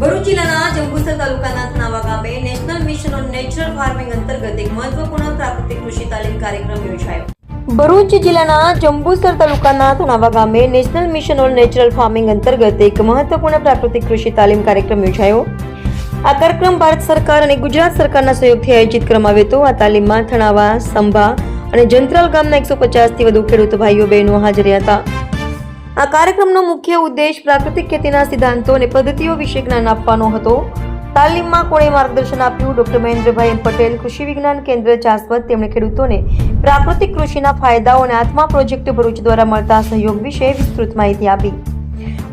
ભરૂચ જિલ્લાના જંબુસર તાલુકાના નાવા ગામે national mission on natural farming અંતર્ગત એક મહત્વપૂર્ણ પ્રાકૃતિક કૃષિ તાલીમ કાર્યક્રમ યોજાયો. ભરૂચ જિલ્લાના જંબુસર તાલુકાના થણાવા ગામે national mission on natural farming અંતર્ગત એક મહત્વપૂર્ણ પ્રાકૃતિક કૃષિ તાલીમ કાર્યક્રમ યોજાયો. આ કાર્યક્રમ ભારત સરકાર અને ગુજરાત સરકારના સહયોગથી આયોજિત કરવામાં આવ્યો હતો. આ તાલીમમાં થણાવા, સંભા અને જંત્રાલ ગામના એકસો પચાસથી વધુ ખેડૂત ભાઈઓ બહેનો હાજર હતા. આ કાર્યક્રમનો મુખ્ય ઉદ્દેશ પ્રાકૃતિક ખેતીના સિદ્ધાંતો અને પદ્ધતિઓ વિશે જ્ઞાન આપવાનો હતો. તાલીમમાં કોણે માર્ગદર્શન આપ્યું? ડોક્ટર મહેન્દ્રભાઈ એમ પટેલ, કૃષિ વિજ્ઞાન કેન્દ્ર ચાસવત તેમણે ખેડૂતોને પ્રાકૃતિક કૃષિના ફાયદાઓ અને આત્મા પ્રોજેક્ટ ભરૂચ દ્વારા મળતા સહયોગ વિશે વિસ્તૃત માહિતી આપી.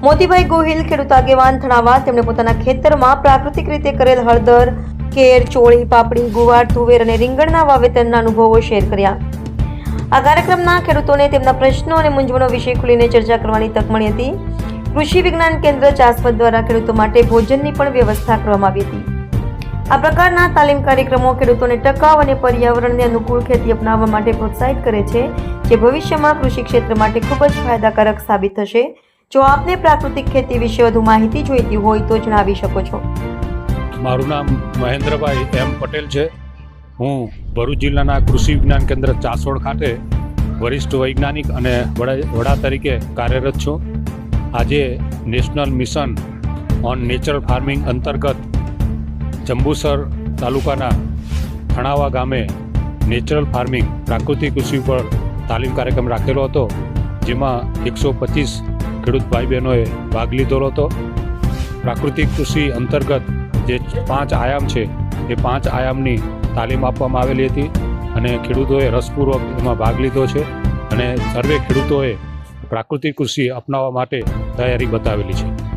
મોતીભાઈ ગોહિલ, ખેડૂત આગેવાન થણાવા. તેમણે પોતાના ખેતરમાં પ્રાકૃતિક રીતે કરેલ હળદર, કેર, ચોળી, પાપડી, ગુવાર, તુવેર અને રીંગણના વાવેતરના અનુભવો શેર કર્યા. આ કાર્યક્રમના ખેડૂતોને તેમના પ્રશ્નો અને મૂંઝવણો વિશે ખુલીને ચર્ચા કરવાની તક મળી હતી. કૃષિ વિજ્ઞાન કેન્દ્ર ચાસપત દ્વારા ખેડૂતો માટે ભોજનની પણ વ્યવસ્થા કરવામાં આવી હતી. આ પ્રકારના તાલીમ કાર્યક્રમો ખેડૂતોને ટકાઉ અને પર્યાવરણને અનુકૂળ ખેતી અપનાવવા માટે પ્રોત્સાહિત કરે છે, જે ભવિષ્યમાં કૃષિ ક્ષેત્ર માટે ખૂબ જ ફાયદાકારક સાબિત થશે. જો આપને પ્રાકૃતિક ખેતી વિશે વધુ માહિતી જોઈતી હોય તો જણાવી શકો છો. મારું નામ મહેન્દ્રભાઈ એમ પટેલ છે. હું ભરૂચ જિલ્લાના કૃષિ વિજ્ઞાન કેન્દ્ર ચાસોડ ખાતે વરિષ્ઠ વૈજ્ઞાનિક અને વડા તરીકે કાર્યરત છું. આજે national mission on natural farming અંતર્ગત જંબુસર તાલુકાના થણાવા ગામે નેચરલ ફાર્મિંગ પ્રાકૃતિક કૃષિ પર તાલીમ કાર્યક્રમ રાખેલો હતો, જેમાં એકસો પચીસ ખેડૂત ભાઈ બહેનોએ ભાગ લીધો હતો. પ્રાકૃતિક કૃષિ અંતર્ગત જે પાંચ આયામ છે, એ પાંચ આયામની તાલીમ આપવામાં આવેલી હતી અને ખેડૂતોએ રસપૂર્વક એમાં ભાગ લીધો છે અને સર્વે ખેડૂતોએ પ્રાકૃતિક કૃષિ અપનાવવા માટે તૈયારી બતાવેલી છે.